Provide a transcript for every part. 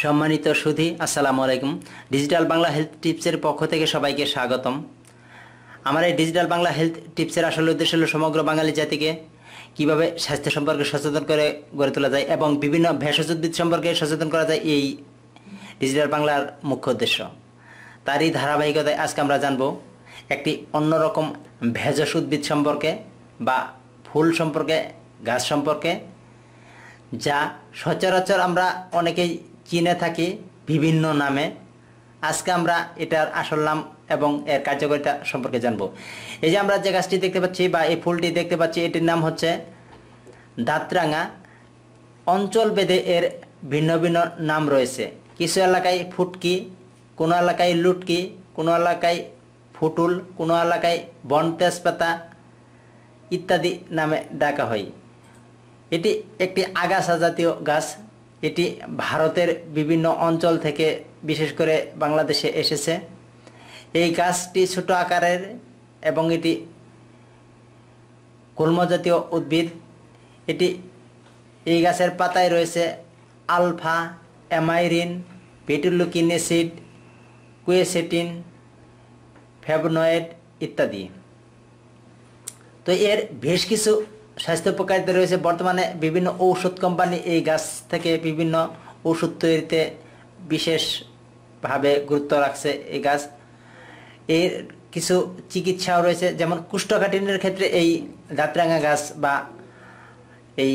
সম্মানিত সুধি, আসসালামু আলাইকুম। ডিজিটাল বাংলা হেলথ টিপসের পক্ষ থেকে সবাইকে স্বাগতম। আমার এই ডিজিটাল বাংলা হেলথ টিপসের আসল উদ্দেশ্য হলো সমগ্র বাঙালি জাতিকে কীভাবে স্বাস্থ্য সম্পর্কে সচেতন করে গড়ে তোলা যায় এবং বিভিন্ন ভেষজ উদ্ভিদ সম্পর্কে সচেতন করা যায়, এই ডিজিটাল বাংলার মুখ্য উদ্দেশ্য। তারই ধারাবাহিকতায় আজকে আমরা জানব একটি অন্যরকম ভেষজ উদ্ভিদ সম্পর্কে বা ফুল সম্পর্কে, গাছ সম্পর্কে, যা সচরাচর আমরা অনেকেই চিনে থাকি বিভিন্ন নামে। আজকে আমরা এটার আসল নাম এবং এর কার্যকারিতা সম্পর্কে জানব। এই যে আমরা যে গাছটি দেখতে পাচ্ছি বা এই ফুলটি দেখতে পাচ্ছি, এটির নাম হচ্ছে দাঁতরাঙা। অঞ্চল ভেদে এর ভিন্ন ভিন্ন নাম রয়েছে। কিছু এলাকায় ফুটকি, কোনো এলাকায় লুটকি, কোনো এলাকায় ফুটুল, কোনো এলাকায় বন তেজপাতা ইত্যাদি নামে ডাকা হয়। এটি একটি আগাছা জাতীয় গাছ। এটি ভারতের বিভিন্ন অঞ্চল থেকে বিশেষ করে বাংলাদেশে এসেছে। এই গাছটি ছোট আকারের এবং এটি গুল্ম জাতীয় উদ্ভিদ। এটি, এই গাছের পাতায় রয়েছে আলফা, অ্যামাইরিন, পেটুলুকিন অ্যাসিড, কুয়েসেটিন ফ্যাবনয়েড ইত্যাদি। তো এর বেশ কিছু স্বাস্থ্য উপকারিতা রয়েছে বর্তমানে বিভিন্ন ঔষধ কোম্পানি এই গাছ থেকে বিভিন্ন ওষুধ তৈরিতে বিশেষভাবে গুরুত্ব রাখছে এই গাছ। এর কিছু চিকিৎসাও রয়েছে, যেমন কুষ্ঠকাঠিন্যের ক্ষেত্রে এই দাঁতরাঙা গাছ বা এই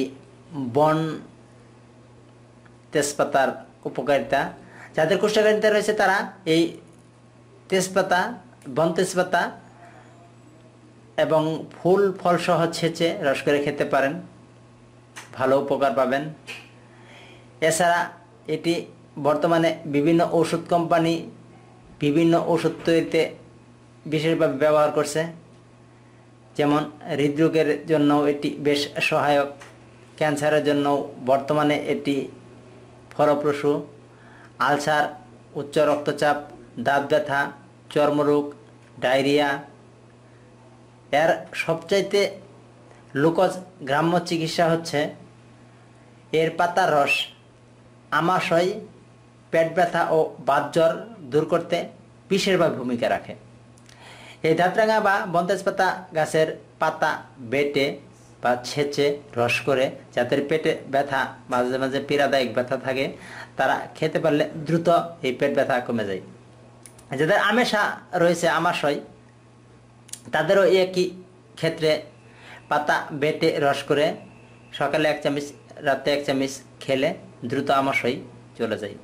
বন তেজপাতার উপকারিতা। যাদের কুষ্ঠকাঠিন্যতা রয়েছে তারা এই তেজপাতা, বন তেজপাতা এবং ফুল ফল সহ ছেঁচে রস করে খেতে পারেন। ভালো উপকার পাবেন। এছাড়া এটি বর্তমানে বিভিন্ন ওষুধ কোম্পানি বিভিন্ন ওষুধ তৈরিতে বিশেষভাবে ব্যবহার করছে। যেমন হৃদরোগের জন্য এটি বেশ সহায়ক। ক্যান্সারের জন্য বর্তমানে এটি ফলপ্রসূ। আলসার, উচ্চ রক্তচাপ দাঁত ব্যথা চর্মরোগ, ডায়রিয়া এর সবচাইতে লোকজ গ্রাম্য চিকিৎসা হচ্ছে এর পাতার রস, আমাশয়, পেট ব্যথা ও বাতজ্বর দূর করতে বিশেষভাবে ভূমিকা রাখে। এই দাঁতরাঙা বা বন্তেজ পাতা গাছের পাতা বেটে বা ছেঁচে রস করে যাদের পেটে ব্যথা, মাঝে মাঝে পীড়াদায়ক ব্যথা থাকে, তারা খেতে পারলে দ্রুত এই পেট ব্যথা কমে যায়। যাদের আমেশা রয়েছে, আমাশয় তাদেরও একই ক্ষেত্রে পাতা বেটে রস করে সকালে এক চামচ, রাতে এক চামচ খেলে দ্রুত আমাশয় চলে যায়।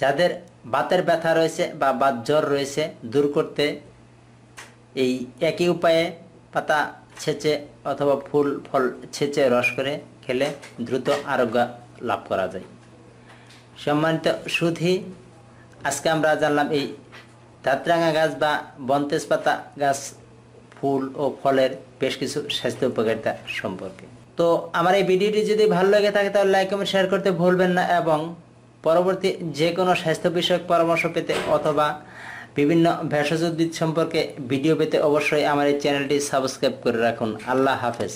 যাদের বাতের ব্যথা রয়েছে বা বাত জ্বর রয়েছে, দূর করতে এই একই উপায়ে পাতা ছেঁচে অথবা ফুল, ফল ছেঁচে রস করে খেলে দ্রুত আরোগ্য লাভ করা যায়। সম্মানিত সুধি, আজকে আমরা জানলাম এই দাঁতরাঙা গাছ বা বনতেজ পাতা গাছ ফুল ও ফলের বেশ কিছু স্বাস্থ্য উপকারিতা সম্পর্কে। তো আমার এই ভিডিওটি যদি ভালো লেগে থাকে, তাহলে লাইক কমেন্ট শেয়ার করতে ভুলবেন না এবং পরবর্তী যে কোনো স্বাস্থ্য বিষয়ক পরামর্শ পেতে অথবা বিভিন্ন ভেষজ উদ্ভিদ সম্পর্কে ভিডিও পেতে অবশ্যই আমার এই চ্যানেলটি সাবস্ক্রাইব করে রাখুন। আল্লাহ হাফেজ।